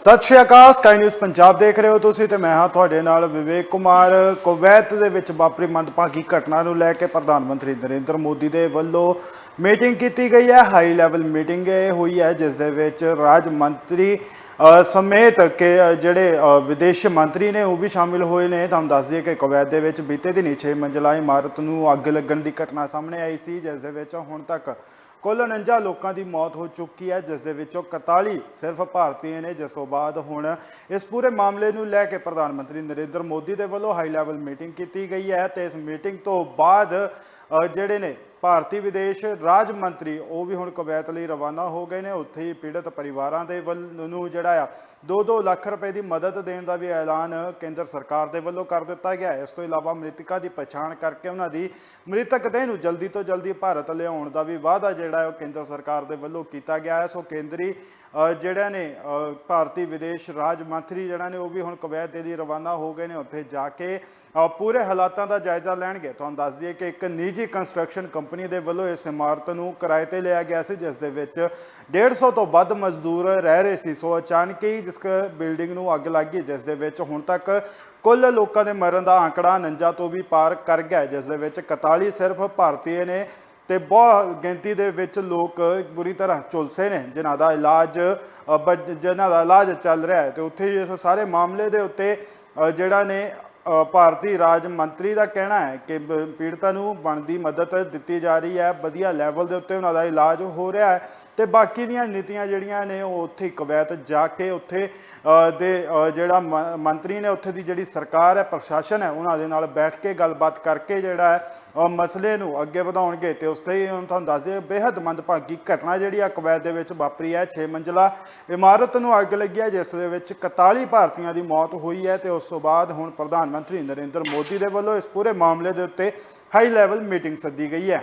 ਸਤਿ ਸ਼੍ਰੀ ਅਕਾਲ Sky News Punjab ਦੇਖ ਰਹੇ ਹੋ ਤੁਸੀਂ ਤੇ ਮੈਂ ਹਾਂ ਤੁਹਾਡੇ ਨਾਲ ਵਿਵੇਕ ਕੁਮਾਰ। ਕੁਵੈਤ ਦੇ ਵਿੱਚ ਵਾਪਰੀ ਮੰਦਭਾਗੀ ਘਟਨਾ ਨੂੰ ਲੈ ਕੇ ਪ੍ਰਧਾਨ ਮੰਤਰੀ ਨਰਿੰਦਰ ਮੋਦੀ ਦੇ ਵੱਲੋਂ ਮੀਟਿੰਗ ਕੀਤੀ ਗਈ ਹੈ। ਹਾਈ ਲੈਵਲ ਮੀਟਿੰਗ ਇਹ ਹੋਈ ਹੈ, ਜਿਸ ਦੇ ਵਿੱਚ ਰਾਜ ਮੰਤਰੀ ਸਮੇਤ ਕਿ ਜਿਹੜੇ ਵਿਦੇਸ਼ ਮੰਤਰੀ ਨੇ ਉਹ ਵੀ ਸ਼ਾਮਿਲ ਹੋਏ ਨੇ। ਤੁਹਾਨੂੰ ਦੱਸ ਦਈਏ ਕਿ ਕੁਵੈਤ ਦੇ ਵਿੱਚ ਬੀਤੇ ਦਿਨੀ 6 ਮੰਜ਼ਲਾ ਇਮਾਰਤ ਨੂੰ ਅੱਗ ਲੱਗਣ ਦੀ ਘਟਨਾ ਸਾਹਮਣੇ ਆਈ ਸੀ, ਜਿਸ ਦੇ ਵਿੱਚ ਹੁਣ ਤੱਕ ਕੁੱਲ 49 ਲੋਕਾਂ ਦੀ ਮੌਤ ਹੋ ਚੁੱਕੀ ਹੈ, ਜਿਸ ਦੇ ਵਿੱਚੋਂ 41 ਸਿਰਫ ਭਾਰਤੀ ਨੇ। ਜਿਸ ਤੋਂ ਬਾਅਦ ਹੁਣ ਇਸ ਪੂਰੇ ਮਾਮਲੇ ਨੂੰ ਲੈ ਕੇ ਪ੍ਰਧਾਨ ਮੰਤਰੀ ਨਰਿੰਦਰ ਮੋਦੀ ਦੇ ਵੱਲੋਂ ਹਾਈ ਲੈਵਲ ਮੀਟਿੰਗ ਕੀਤੀ ਗਈ ਹੈ ਤੇ ਇਸ ਮੀਟਿੰਗ ਤੋਂ ਬਾਅਦ ਜਿਹੜੇ ਨੇ ਭਾਰਤੀ ਵਿਦੇਸ਼ ਰਾਜ ਮੰਤਰੀ ਉਹ ਵੀ ਹੁਣ ਕੁਵੈਤ ਲਈ ਰਵਾਨਾ ਹੋ ਗਏ ਨੇ। ਉੱਥੇ ਹੀ ਪੀੜਤ ਪਰਿਵਾਰਾਂ ਦੇ ਵੱਲ ਨੂੰ ਜਿਹੜਾ ਆ 2-2 ਲੱਖ ਰੁਪਏ ਦੀ ਮਦਦ ਦੇਣ ਦਾ ਵੀ ਐਲਾਨ ਕੇਂਦਰ ਸਰਕਾਰ ਦੇ ਵੱਲੋਂ ਕਰ ਦਿੱਤਾ ਗਿਆ। ਹੈ ਇਸ ਤੋਂ ਇਲਾਵਾ ਮ੍ਰਿਤਕਾਂ ਦੀ ਪਛਾਣ ਕਰਕੇ ਉਹਨਾਂ ਦੀ ਮ੍ਰਿਤਕ ਦੇਹ ਨੂੰ ਜਲਦੀ ਤੋਂ ਜਲਦੀ ਭਾਰਤ ਲਿਆਉਣ ਦਾ ਵੀ ਵਾਅਦਾ ਜਿਹੜਾ ਉਹ ਕੇਂਦਰ ਸਰਕਾਰ ਦੇ ਵੱਲੋਂ ਕੀਤਾ ਗਿਆ ਹੈ। ਸੋ ਕੇਂਦਰੀ ਅ, ਜਿਹੜਾ ਨੇ ਭਾਰਤੀ ਵਿਦੇਸ਼ ਰਾਜ ਮੰਤਰੀ ਜਿਹੜਾ ਨੇ ਉਹ ਵੀ ਹੁਣ ਕੁਵੈਤ ਦੇ ਲਈ ਰਵਾਨਾ ਹੋ ਗਏ ਨੇ। ਉੱਥੇ ਜਾ ਕੇ ਪੂਰੇ ਹਾਲਾਤਾਂ ਦਾ ਜਾਇਜ਼ਾ ਲੈਣਗੇ। ਤੁਹਾਨੂੰ ਦੱਸ ਦਈਏ ਕਿ ਇੱਕ ਨਿੱਜੀ ਕੰਸਟਰਕਸ਼ਨ ਕੰਪਨੀ ਦੇ ਵੱਲੋਂ ਇਸ ਇਮਾਰਤ ਨੂੰ ਕਿਰਾਏ ਤੇ ਲਿਆ ਗਿਆ ਸੀ, ਜਿਸ ਦੇ ਵਿੱਚ 150 ਤੋਂ ਵੱਧ ਮਜ਼ਦੂਰ ਰਹਿ ਰਹੇ ਸੀ। ਸੋ ਅਚਾਨਕ ਹੀ ਜਿਸ ਬਿਲਡਿੰਗ ਨੂੰ ਅੱਗ ਲੱਗ ਗਈ, ਜਿਸ ਦੇ ਵਿੱਚ ਹੁਣ ਤੱਕ ਕੁੱਲ ਲੋਕਾਂ ਦੇ ਮਰਨ ਦਾ ਆંકੜਾ 49 ਤੋਂ ਵੀ ਪਾਰ ਕਰ ਗਿਆ ਜਿਸ ਦੇ ਵਿੱਚ 41 ਸਿਰਫ ਭਾਰਤੀ ਨੇ ਤੇ ਬਹੁਤ ਗਿਣਤੀ ਦੇ ਵਿੱਚ ਲੋਕ ਬੁਰੀ ਤਰ੍ਹਾਂ ਝੁਲਸੇ ਨੇ, ਜਿਨ੍ਹਾਂ ਦਾ ਇਲਾਜ ਬ- ਜਿਨ੍ਹਾਂ ਦਾ ਇਲਾਜ ਚੱਲ ਰਿਹਾ ਹੈ। ਤੇ ਉੱਥੇ ਹੀ ਇਸ ਸਾਰੇ ਮਾਮਲੇ ਦੇ ਉੱਤੇ ਜਿਹੜਾ ਨੇ ਭਾਰਤੀ ਰਾਜ ਮੰਤਰੀ ਦਾ ਕਹਿਣਾ ਹੈ ਕਿ ਪੀੜਤਾਂ ਨੂੰ ਬਣਦੀ ਮਦਦ ਦਿੱਤੀ ਜਾ ਰਹੀ ਹੈ, ਵਧੀਆ ਲੈਵਲ ਦੇ ਉੱਤੇ ਉਹਨਾਂ ਦਾ ਇਲਾਜ ਹੋ ਰਿਹਾ ਹੈ। ਤੇ ਬਾਕੀ ਦੀਆਂ ਨੀਤੀਆਂ ਜਿਹੜੀਆਂ ਨੇ ਉਹ ਉੱਥੇ ਕਵੈਤ ਜਾ ਕੇ ਉੱਥੇ ਦੇ ਜਿਹੜਾ ਮ- ਮੰਤਰੀ ਨੇ ਉੱਥੇ ਦੀ ਜਿਹੜੀ ਸਰਕਾਰ ਹੈ, ਪ੍ਰਸ਼ਾਸਨ ਹੈ, ਉਹਨਾਂ ਦੇ ਨਾਲ ਬੈਠ ਕੇ ਗੱਲਬਾਤ ਕਰਕੇ ਜਿਹੜਾ ਹੈ ਮਸਲੇ ਨੂੰ ਅੱਗੇ ਵਧਾਉਣਗੇ ਤੇ ਉਸ ਤੇ ਹੀ ਹੁਣ ਤੁਹਾਨੂੰ ਦੱਸ ਦਈਏ ਬੇहद ਮੰਦਭਾਗੀ ਘਟਨਾ ਜਿਹੜੀ ਆ ਕਵੈਤ ਦੇ ਵਿੱਚ ਵਾਪਰੀ ਹੈ 6 ਮੰਜ਼ਲਾ ਇਮਾਰਤ ਨੂੰ ਅੱਗ ਲੱਗੀ ਹੈ, ਜਿਸ ਦੇ ਵਿੱਚ 41 ਭਾਰਤੀਆਂ ਦੀ ਮੌਤ ਹੋਈ ਹੈ ਤੇ ਉਸ ਤੋਂ ਬਾਅਦ ਹੁਣ ਪ੍ਰਧਾਨ ਮੰਤਰੀ ਨਰਿੰਦਰ ਮੋਦੀ ਦੇ ਵੱਲੋਂ ਇਸ ਪੂਰੇ ਮਾਮਲੇ ਦੇ ਉੱਤੇ ਹਾਈ ਲੈਵਲ ਮੀਟਿੰਗ ਸੱਦੀ ਗਈ ਹੈ।